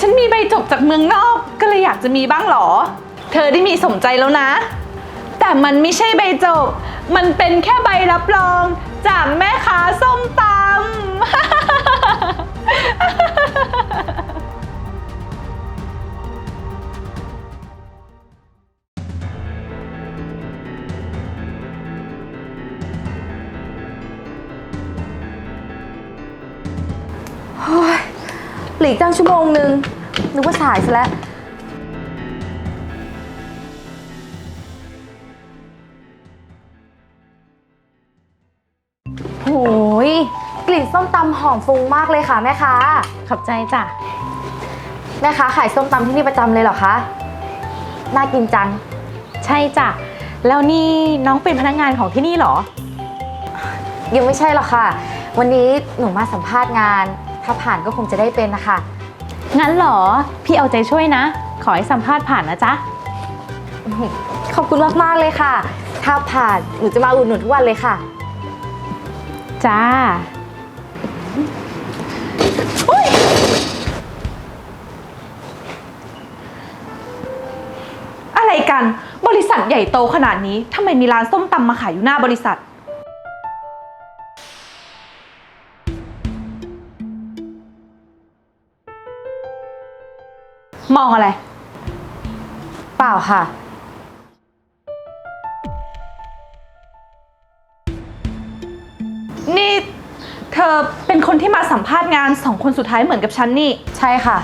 ฉันมีใบจบจากเมืองนอกก็เลยอยากจะมีบ้างเหรอ เธอได้มีสมใจแล้วนะ แต่มันไม่ใช่ใบจบ มันเป็นแค่ใบรับรอง จากแม่ค้าส้มตำ หลีกตั้งชั่วโมงหนึ่งนึกว่าสายซะแล้ว โหยกลิ่นส้มตำหอมฟุ้งมากเลยค่ะแม่ค้าขอบใจจ้ะ แม่ค้าขายส้มตำที่นี่ประจำเลยเหรอคะน่ากินจัง ใช่จ้ะ แล้วนี่น้องเป็นพนักงานของที่นี่เหรอ ยังไม่ใช่หรอกค่ะ วันนี้หนูมาสัมภาษณ์งาน ถ้าผ่านก็คงจะได้เป็นนะคะ งั้นเหรอ พี่เอาใจช่วยนะ ขอให้สัมภาษณ์ผ่านนะจ๊ะ ขอบคุณมากๆเลยค่ะ ถ้าผ่านหนูจะมาอุดหนุนทุกวันเลยค่ะ จ้าอะไรกัน บริษัทใหญ่โตขนาดนี้ทำไมมีร้านส้มตำมาขายอยู่หน้าบริษัท มองอะไร เปล่าค่ะ นี่เธอเป็นคนที่มาสัมภาษณ์งานสองคนสุดท้ายเหมือนกับฉันนี่ ใช่ค่ะ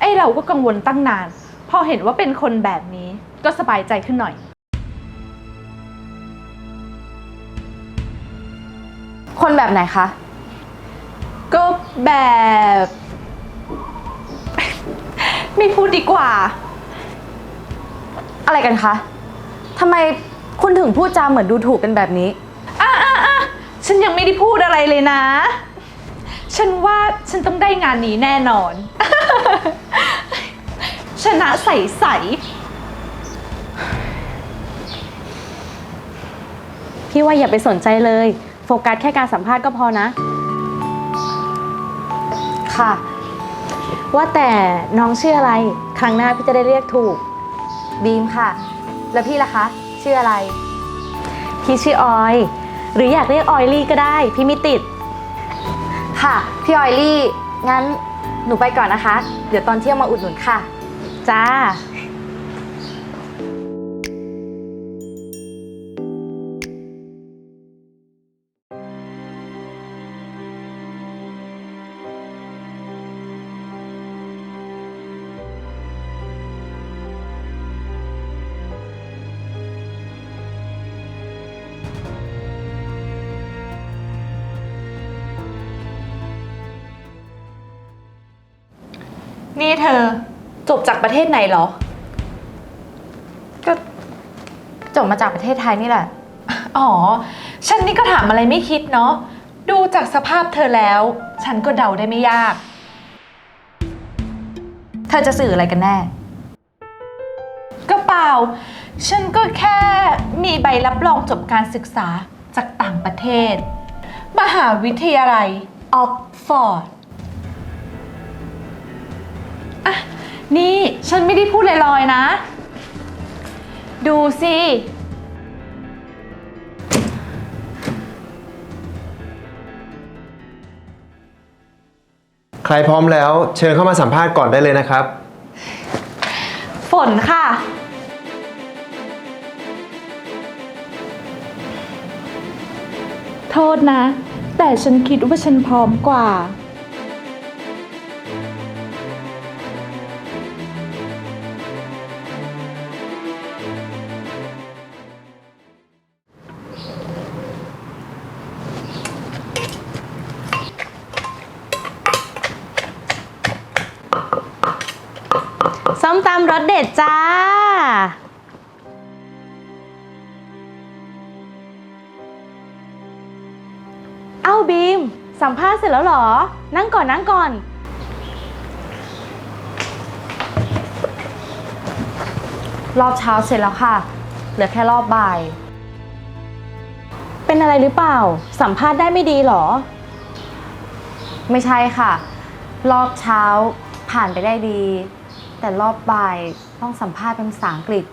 ไอเราก็กังวลตั้งนาน พอเห็นว่าเป็นคนแบบนี้ก็สบายใจขึ้นหน่อย คนแบบไหนคะ ก็แบบ ไม่พูดดีกว่า อะไรกันคะทำไมคุณถึงพูดจาเหมือนดูถูกกันแบบนี้ อะอะอะฉันยังไม่ได้พูดอะไรเลยนะ ฉันว่าฉันต้องได้งานนี้แน่นอน ชนะใสใสพี่ว่าอย่าไปสนใจเลย โฟกัสแค่การสัมภาษณ์ก็พอนะ ค่ะ ว่าแต่น้องชื่ออะไร ครั้งหน้าพี่จะได้เรียกถูก บีมค่ะ แล้วพี่ล่ะคะ ชื่ออะไร พี่ชื่อออย หรืออยากเรียกออยลี่ก็ได้ พี่ไม่ติด ค่ะ พี่ออยลี่ งั้นหนูไปก่อนนะคะ เดี๋ยวตอนเที่ยงมาอุดหนุนค่ะ จ้า เธอ จบจากประเทศไหนเหรอ ก็จบมาจากประเทศไทยนี่แหละ อ๋อ ฉันนี่ก็ถามอะไรไม่คิดเนาะ ดูจากสภาพเธอแล้ว ฉันก็เดาได้ไม่ยาก เธอจะสื่ออะไรกันแน่ ก็เปล่า ฉันก็แค่มีใบรับรองจบการศึกษาจากต่างประเทศ มหาวิทยาลัยออกฟอร์ด นี่ฉันไม่ได้พูดลอยๆนะ ดูสิ ใครพร้อมแล้วเชิญเข้ามาสัมภาษณ์ก่อนได้เลยนะครับ ฝนค่ะ โทษนะ แต่ฉันคิดว่าฉันพร้อมกว่า รสเด็ดจ้าเอ้าบีม สัมภาษณ์เสร็จแล้วเหรอ นั่งก่อนนั่งก่อน รอบเช้าเสร็จแล้วค่ะ เหลือแค่รอบบ่าย เป็นอะไรหรือเปล่า สัมภาษณ์ได้ไม่ดีเหรอ ไม่ใช่ค่ะ รอบเช้าผ่านไปได้ดี แต่รอบบ่ายต้องสัมภาษณ์เป็นภาษาอังกฤษ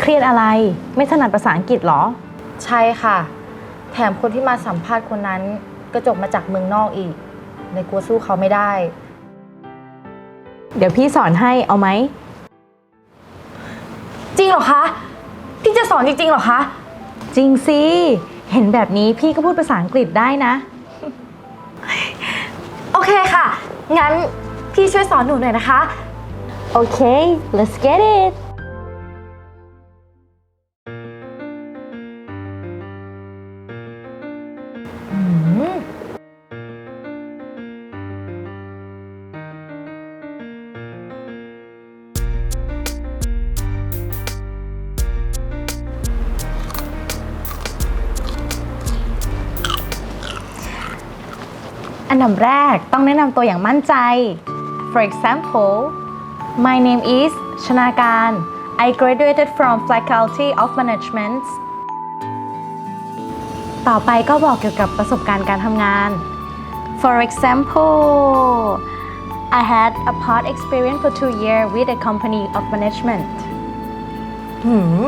เครียดอะไรไม่ถนัดภาษาอังกฤษเหรอ ใช่ค่ะ แถมคนที่มาสัมภาษณ์คนนั้นก็จบมาจากเมืองนอกอีกเลยกลัวสู้เขาไม่ได้ เดี๋ยวพี่สอนให้เอาไหม จริงเหรอคะพี่จะสอนจริงๆเหรอคะ จริงสิ เห็นแบบนี้พี่ก็พูดภาษาอังกฤษได้นะ โอเคค่ะ งั้นพี่ช่วยสอนหนูหน่อยนะคะโอเค let's get it อันดับแรกต้องแนะนำตัวอย่างมั่นใจ For example My name is ชนาการ I graduated from Faculty of Management ต่อไปก็บอกเกี่ยวกับประสบการณ์การทำงาน For example I had a part experience for two years with a company of management หืม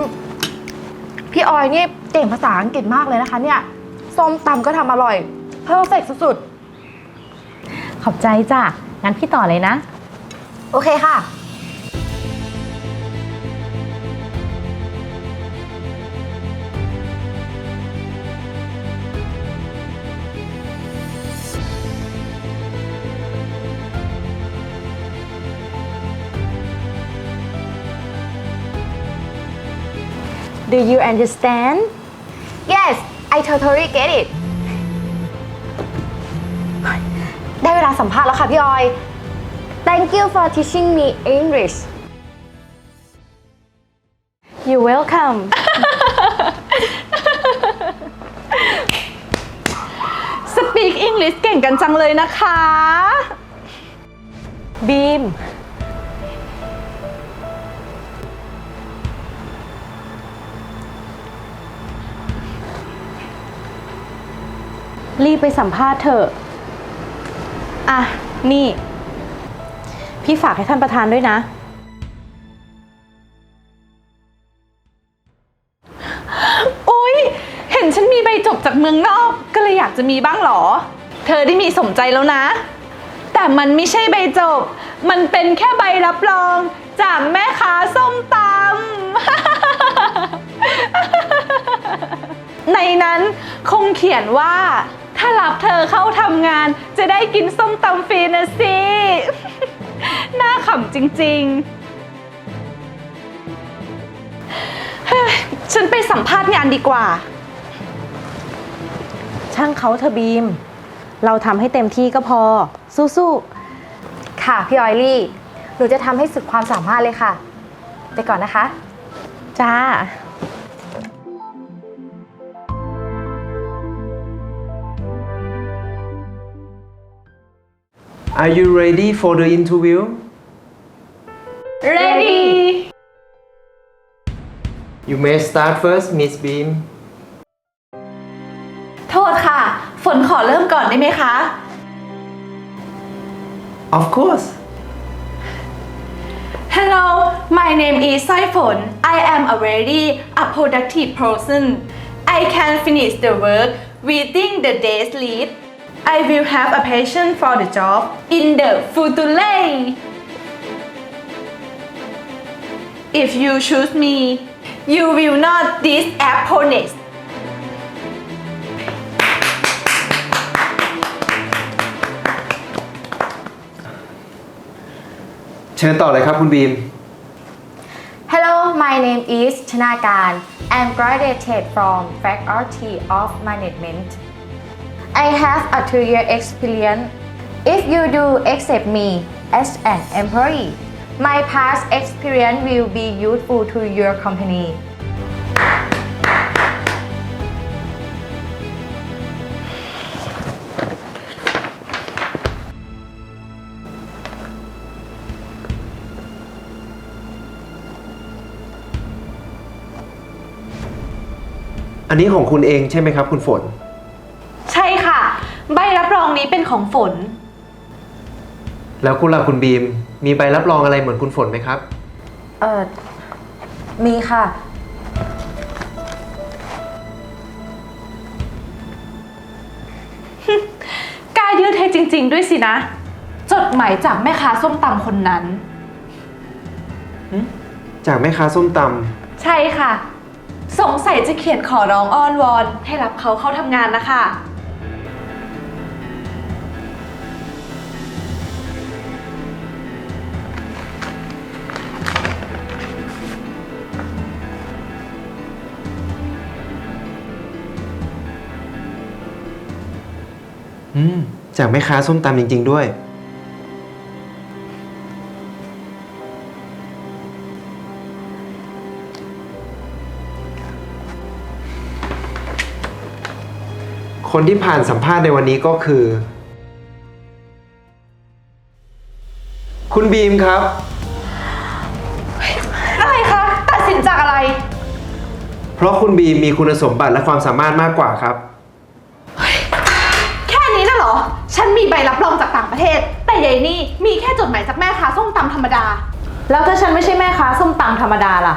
พี่ออยนี่เก่งภาษาอังกฤษมากเลยนะคะเนี่ย ส้มตำก็ทำอร่อย เพอร์เฟกสุด ขอบใจจ้ะ งั้นพี่ต่อเลยนะๆโอเคค่ะ Do you understand Yes I totally get it สัมภาษณ์แล้วค่ะพี่ออย Thank you for teaching me English You're welcome Speak English เก่งกันจังเลยนะคะบีม รีบไปสัมภาษณ์เถอะ อะ นี่ พี่ฝากให้ท่านประธานด้วยนะอุ๊ย เห็นฉันมีใบจบจากเมืองนอก ก็เลยอยากจะมีบ้างเหรอ เธอได้มีสมใจแล้วนะ แต่มันไม่ใช่ใบจบ มันเป็นแค่ใบรับรอง จากแม่ค้าส้มตำ ในนั้นคงเขียนว่า ถ้ารับเธอเข้าทำงาน จะได้กินส้มตำฟรีนะสิ น่าขำจริงๆเฮ้ยฉันไปสัมภาษณ์งานดีกว่า ช่างเขาเธอะบีม เราทำให้เต็มที่ก็พอ สู้ค่ะพี่ออยลี่ หนูจะทำให้สุดความสามารถเลยค่ะ ไปก่อนนะคะ ๆ จ้า Are you ready for the interview ready You may start first Miss Beam โทษค่ะ ฝนขอเริ่มก่อนได้ไหมคะ Of course Hello my name is สายฝน I am already a productive person I can finish the work within the day's lead I will have a passion for the job in the future If you choose me you will not disappoint เชิญต่อเลยครับคุณบีม Hello my name is ชนาการ I'm graduated from Faculty of Management I have a two-year experience If you do accept me as an employee my past experience will be useful to your company อันนี้ของคุณเองใช่ไหมครับ คุณฝน ของฝน แล้วคุณล่ะคุณบีม มีใบรับรองอะไรเหมือนคุณฝนไหมครับ เออมีค่ะ กล้ายืดให้จริง ๆ ด้วยสินะ จดหมายจากแม่ค้าส้มตำคนนั้น จากแม่ค้าส้มตใช่ค่ะ สงสัยจะเขียนขอร้องอ้อนวอน ให้รับเขาเข้าทำงานนะคะ อืมจากแม่ค้าส้มตำจริง ๆ ด้วย คนที่ผ่านสัมภาษณ์ในวันนี้ก็คือ คุณบีมครับ อะไรคะ ตัดสินจากอะไร เพราะคุณบีมมีคุณสมบัติและความสามารถมากกว่าครับ ฉันมีใบรับรองจากต่างประเทศ แต่ยายนี่มีแค่จดหมายจากแม่ค้าส้มตำธรรมดา แล้วถ้าฉันไม่ใช่แม่ค้าส้มตำธรรมดาล่ะ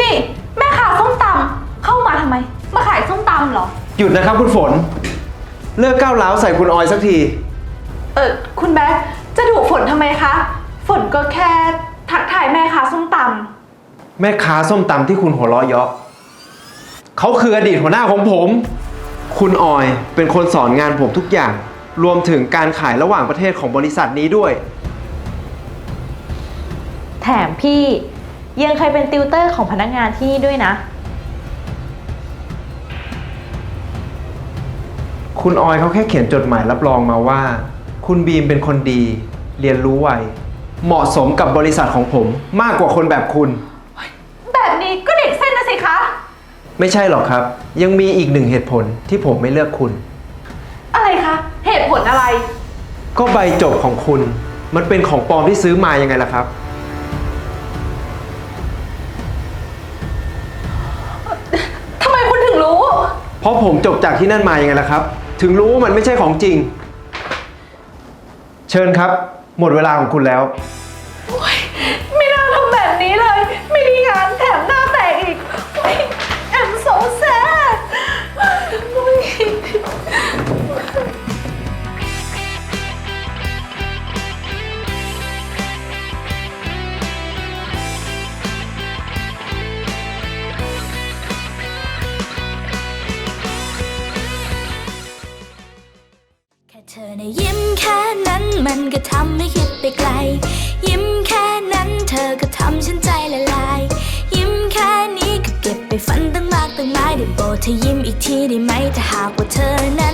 นี่ แม่ค้าส้มตำเข้ามาทำไม มาขายส้มตำเหรอ หยุดนะครับคุณฝน เลิกก้าวร้าวใส่คุณออยสักที เออคุณแบ๊กจะถูกฝนทำไมคะ ฝนก็แค่ทักทายแม่ค้าส้มต แม่ค้าส้มตำที่คุณหัวเราะเยาะเขาคืออดีตหัวหน้าของผม คุณออยเป็นคนสอนงานผมทุกอย่าง รวมถึงการขายระหว่างประเทศของบริษัทนี้ด้วย แถมพี่ยังเคยเป็นติวเตอร์ของพนักงานที่นี่ด้วยนะ คุณออยเขาแค่เขียนจดหมายรับรองมาว่า คุณบีมเป็นคนดี เรียนรู้ไวเหมาะสมกับบริษัทของผมมากกว่าคนแบบคุณำแบบนี้ก็เด็กเส้นนะสิคะ ไม่ใช่หรอกครับ ยังมีอีกหนึ่งเหตุผลที่ผมไม่เลือกคุณ อะไรคะ เหตุผลอะไร ก็ใบจบของคุณ มันเป็นของปลอมที่ซื้อมายังไงล่ะครับ ทำไมคุณถึงรู้ เพราะผมจบจากที่นั่นมายังไงล่ะครับ ถึงรู้ว่ามันไม่ใช่ของจริง เชิญครับ หมดเวลาของคุณแล้ว เธอในะยิ้มแค่นั้นมันก็ทำให้คิดไปไกล ยิ้มแค่นั้นเธอก็ทำฉันใจละลาย ยิ้มแค่นี้ก็เก็บไปฝันตั้งมากตั้งหลายได้โปรดเธอยิ้มอีกทีได้ไหมถ้าหากว่าเธอเน้น